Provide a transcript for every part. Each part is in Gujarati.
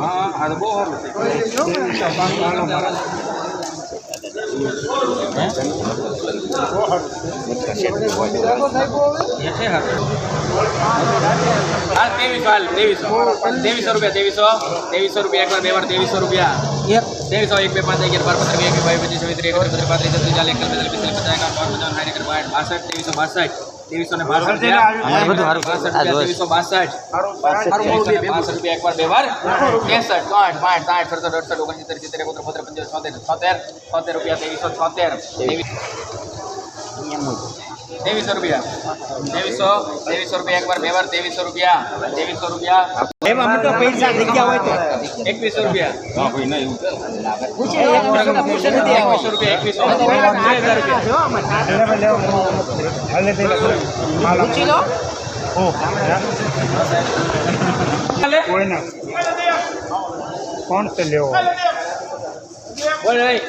હા આ તો બહુ હા ત્રેવીસો હાલ ત્રેવીસો. ત્રેવીસો રૂપિયા ત્રેવીસો ત્રેવીસો રૂપિયા એકવાર બે વાર તેવીસો રૂપિયા. એક. એક બે પાંચ અગિયાર બાર પંદર એકવીસ બાવીસ પચીસ છવ્વીસ ત્રીસ એકત્રીસ પાંત્રીસ છત્રીસ ચાલીસ એકતાલીસ બેતાલીસ પિસ્તાલીસ પચાસ એકાવન બાવન પંચાવન સાઠ એકર બાસઠ તેવીસો બાસઠ. ત્રેવીસો ને બાસઠ. ત્રેવીસો બાસઠ. બાસઠ રૂપિયા એકવાર બે વાર ત્રેસઠ પાંચ સાઠ સડસઠ અડસઠ ઓગણસિત્તેર સિત્તેર એકોતેર બોતેર પંચોતેર છોતેર છોતેર છોતેર રૂપિયા ત્રેવીસો છોતેર. ત્રેવીસો. રૂપિયા. ત્રેવીસો ત્રેવીસો રૂપિયા એકવાર બે વાર ત્રેવીસો રૂપિયા. ત્રેવીસો રૂપિયા. એમાં મોટો પૈસા જગ્યા હોય તો. એકવીસો રૂપિયા. પૂછે પૂછે નથી એકવીસો રૂપિયા એકવીસો રૂપિયા. પૂછી લો? કોણ છે લેવો? બોલ નહીં.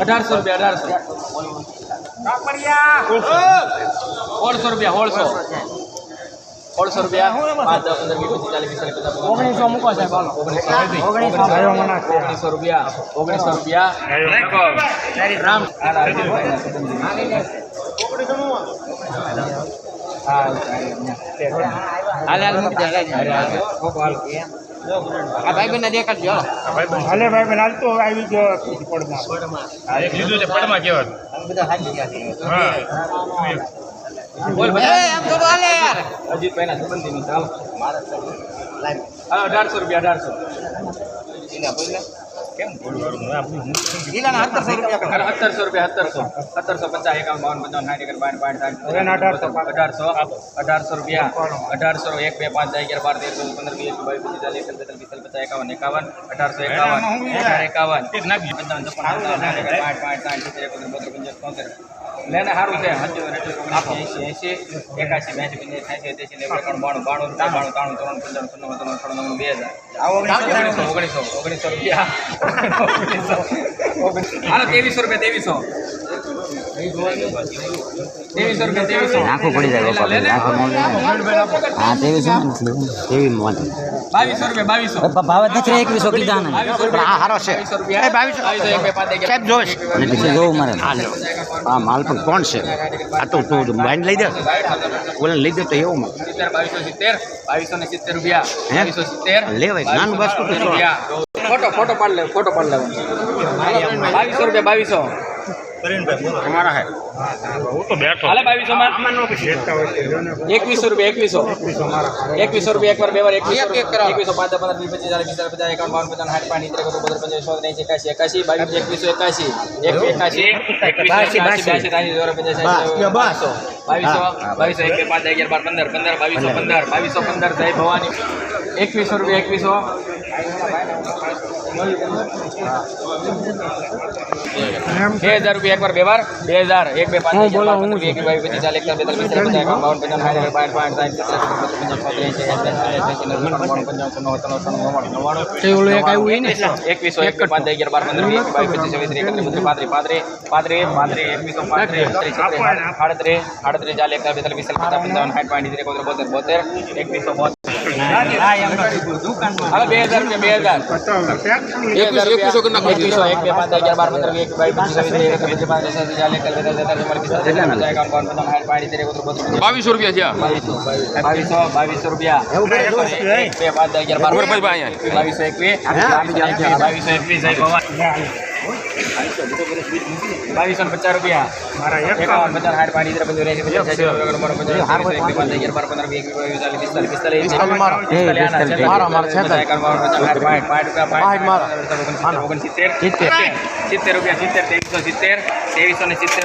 અઢારસો રૂપિયા અઢારસો. સોળસો રૂપિયા સોળસો સોળસો રૂપિયા દસ પંદર વીસ પચીસ ચાલીસ પિસ્તાલીસ પચાસ ઓગણીસો મૂકો સાહેબ ઓગણીસો રૂપિયા. ઓગણીસો રૂપિયા રામ. હાલે મૂકી. આ ભાઈ બેન દેખાડજો હાલો. હાલે ભાઈ બેન હાલતો આવી ગયો પડમાં. એક લીધું છે પડમાં કેવા બધા હાજી ગયા છે. હા બોલ એ, એમ થોડું હાલે યાર. અજીતભાઈના સંબંધીનું ચાલો અઢારસો રૂપિયા અઢારસો. ગીલાના સત્તરસો રૂપિયા સત્તરસો સત્તરસો સત્તરસો પચાસ એકાવન બાવન પંચાવન સાઠ એકર બાઠ બાઠ અઢારસો અઢારસો અઢારસો રૂપિયા. અઢારસો એક બે પાંચ અગિયાર બાર તેર ચૌદ પંદર વીસ બાવીસ પચીસ ચાલીસ બેતાલીસ પિસ્તાલીસ પચાસ એકાવન એકાવન અઢારસો એકાવન એકાવન. પંચાવન છપ્પન સત્તાવન સાઠ એકર સિત્તેર એકોતેર તોતેર લેને સારું છે એસી એસી એકાસી બ્યાસી પંચ્યાસી સાઠી એસી નેવું એકાણું બાણું બાણું બાણું ત્રાણું ત્રણ પંચાણું છન્નું ત્રણ ત્રણ નવ બે હજાર. ઓગણીસો. ઓગણીસો ઓગણીસો રૂપિયા. ઓગણીસો. હાલો ત્રેવીસો રૂપિયા ત્રેવીસો. આંખો પડી જાય લે લે. હા તેવી છે તેવી ભાવ નથી એકવીસો કીધા ને. છે. સાહેબ અને જોવું મારે. હા માલ પણ કોણ છે? આ તો તું વાઈન લઈ દે. ઓલે લઈ દે તો એવું માં બાવીસો ને સિત્તેર રૂપિયા. હે? બાવીસો સિત્તેર. લેવાય, નાનું બાસ્કું તો બાવીસો રૂપિયા. ફોટો ફોટો પાડ લે ફોટો પાડ લેવાનો બાવીસો રૂપિયા બાવીસો. તમારા હે. હું તો બેઠો હાલે બાવીસો માં એકવીસો રૂપિયા એકવીસો. એકવીસો રૂપિયા એકવાર બે વાર એકવીસો એકવીસો પાંચ પંદર વીસ પચીસ ચાલીસ પિસ્તાલીસ પચાસ એકાવન બાવન પચાસ સાઠ પાંચ એકોતેર બોતેર પંચાવન સોળ એંસી એકાસી એકાસી બાવીસ એકવીસો એકાસી એક એકાસી. ત્રાસી પંચાસી બાવીસો બાવીસો બાવીસો એક પાંચ અગિયાર બાર પંદર પંદર બાવીસો પંદર બાવીસો પંદર જય ભવાની. એકવીસો રૂપિયા એકવીસો. બે હજાર રૂપિયા એકવાર બે વાર બે હજાર એક બે પાંચ બોલો હું એક બાવીસ પચીસ ચાલીસ એકતાલીસ બેતાલીસ પિસ્તાલીસ પચાસ એકાવન બાવન પંચાવન સાઠ બાર પાંચ સાઠ સિત્તેર પંચાવન છોતેર એંસી એંસી એંસી નવ્વાણું નવ્વાણું પંચાવન છન્નું સત્તાણું અઠ્ઠાણું નવ્વાણું નવ્વાણું એકવીસો એક બે પાંચ દસ, અગિયાર બાર પંદર વીસ બાવીસ પચીસ છવ્વીસ ત્રીસ એકત્રીસ બત્રીસ પાંત્રીસ પાંત્રીસ પાંત્રીસ પાંત્રીસ એકવીસો પાંત્રીસ છત્રીસ આડત્રીસ આડત્રીસ ચાલીસ એકતાલીસ બેતાલીસ પિસ્તાલીસ પચાસ પંચાવન સાઠ પાંચ ઇત્તેર એકોતેર બોતેર બોતેર એકવીસો બોતેર હવે બે હજાર રૂપિયા બે હજાર એકવીસો એકવીસો એકવીસો એક બે પાંચ અગિયાર બાર પંદર વીસ એકવીસ. બાવીસ રૂપિયા થયા બાવીસો બાવીસો રૂપિયા બે પાંચ અગિયાર બાર. બાવીસો એકવીસ બાવીસો એકવીસ. બાવીસો ને પચાસ રૂપિયા એકાવન પચાસ પંદર સિત્તેર અગિયાર બાર પંદર પિસ્તાલીસ પિસ્તાલીસ પિસ્તાલીસ રૂપિયા સિત્તેર રૂપિયા સિત્તેર ત્રેવીસો સિત્તેર ત્રેવીસો ને સિત્તેર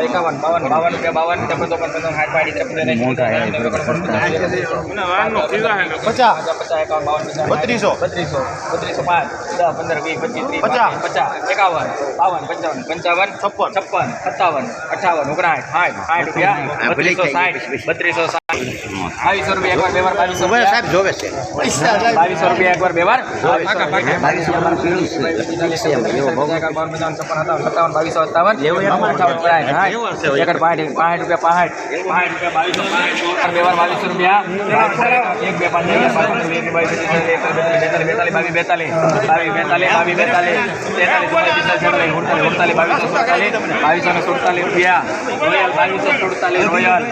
એકાવન બાવન બાવન રૂપિયા બાવન ત્રેપન ચોપન પંચાવન સાઠ પાડી પચાસ પચાસ એકાવન બાવન બત્રીસો બત્રીસો બત્રીસો પાંચ દસ પંદર વીસ પચીસ પચાસ. પચાસ એકાવન બાવન પંચાવન પંચાવન છપ્પન છપ્પન સત્તાવન અઠાવન ઓગણસાઠ સાઠ સાઠ રૂપિયા બત્રીસો સાઠ બત્રીસો સાઠ. બાવીસો રૂપિયા એકવાર બે વાર બાવીસો ઊભા રૂપિયા. સાહેબ જોવે છે. બાવીસો રૂપિયા એકવાર બે વાર બાવીસો રૂપિયા પીળું સત્તાવન બાવીસો સત્તાવન. અઠાવન સાઠ એકડ પાંઠ પાંઠ રૂપિયા પાંઠ. પાંઠ રૂપિયા બાવીસો પાંઠ બે વાર બાવીસો રૂપિયા. એક બે પાંચ એક બે બાવીસ બેતાલીસ બેતાલીસ બેતાલીસ. બાવીસ બેતાલીસ બાવીસ બેતાલીસ. તેતાલીસ ચુમ્માલીસ પિસ્તાલીસ છેતાલીસ ઉડતાલીસ ઉડતાલીસ બાવીસો સુડતાલીસ. બાવીસો ને સુડતાલીસ રૂપિયા. રોયલ બાવીસો સુડતાલીસ રોયલ.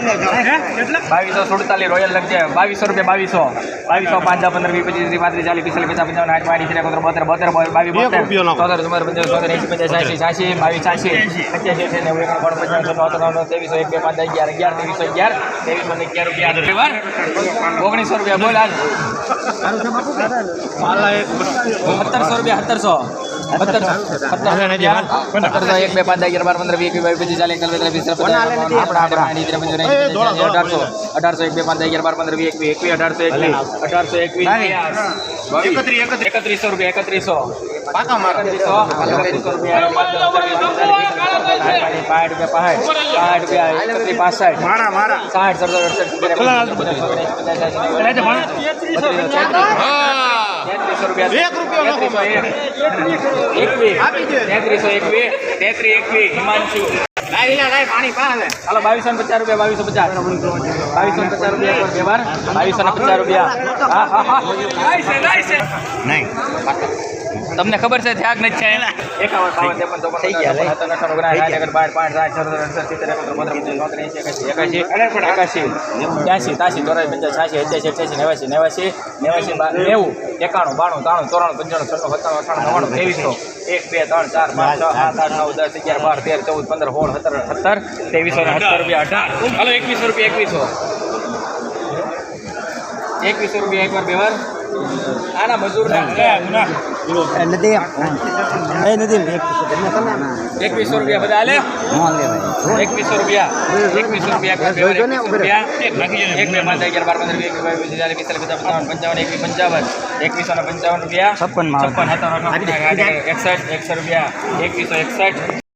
બાવીસો સુડતાલીસ રોયલ લખજે બાવીસો રૂપિયા બાવીસો. બાવીસો પાંચ દસ પંદર વીસ પચીસ ત્રીસ પાંત્રીસ ચાલીસ પિસ્તાલીસ પચાસ પંચાવન આઠ પાંચ ત્રીસ બોતેર બોતેર બાવીસ બોતેર. ચોતેર ચુમ્માર પંચાવન ચોતેર એંસી પંચાસ છ્યાસી છ્યાસી બાવીસ છ્યાસી. પંચ્યાસી છે નેવું એકાણું ત્રેવીસો એક બે પાંચ અગિયાર અગિયાર ત્રેવીસો અગિયાર ત્રેવીસો ને અગિયાર. રૂપિયા ઓગણીસો રૂપિયા બોલ આજ સત્તરસો રૂપિયા સત્તરસો. એક બે પાંચ અગિયાર બાર પંદર વીસ એકવીસ પચીસ ચાલીસ એકતાલીસ બેતાલીસ વીસ અઢારસો અઢારસો એક બે પાંચ અગિયાર બાર પંદર વીસ એકવીસ એકવીસ અઢારસો એકવીસ અઢારસો એકવીસ એકત્રીસો રૂપિયા એકત્રીસો પાકા મારો એકત્રીસો રૂપિયા પાંચ રૂપિયા પાંચ પાંચ રૂપિયા એકત્રીસ પાસઠ મારા મારા સાઠ સડસઠ તેત્રીસો રૂપિયા એક રૂપિયો નાખો. એકવીસ. તેત્રીસો એકવીસ. તેત્રીસ એકવીસ. હિમાંશુ. પાણી પાસે હાલો બાવીસો ને પચાસ રૂપિયા બાવીસો પચાસ. બાવીસો ને પચાસ રૂપિયા બાવીસો ને પચાસ રૂપિયા. હા હા હા. નહીં. તમને ખબર છે ત્યાગ નથી છે એકાવન બાવન ત્રેપન ચોપન થઈ ગયા, એકસઠ, બાસઠ, પાંઠ, સાઠ, સત્તર, અડસઠ, સિત્તેર, એકોતેર, છોતેર, એંસી, એકાસી, એકાસી, એકાસી, ત્યાંસી, ત્યાંસી, ચોરાસી, પંચાસી, છ્યાસી, અઠ્યાસી, અઠ્યાસી, નેવાસી, નેવાસી, નેવાસી, બા- નેવું, એકાણું, બાણું, ત્રાણું, ચોરાણું, પંચાણું, છન્નું, સત્તાણું, અઠ્ઠાણું, નવ્વાણું, ત્રેવીસો, એક, બે, ત્રણ, ચાર, પાંચ, છ, સાત, આઠ, નવ, દસ, અગિયાર, બાર, તેર, ચૌદ, પંદર, સોળ, સત્તર, સત્તર, ત્રેવીસો ને સત્તર રૂપિયા અઢાર. હાલો એકવીસો રૂપિયા એકવીસો. એકવીસો રૂપિયા એકવાર બે વાર. આના મજૂર એકવીસો રૂપિયા. બધા લે એકવીસો રૂપિયા. એકવીસો રૂપિયા એક પાંચ અગિયાર બાર પંદર પંચાવન એકવીસ પંચાવન એકવીસો ને પંચાવન રૂપિયા. છપ્પન એકસઠ એકસઠ રૂપિયા. એકવીસો એકસઠ.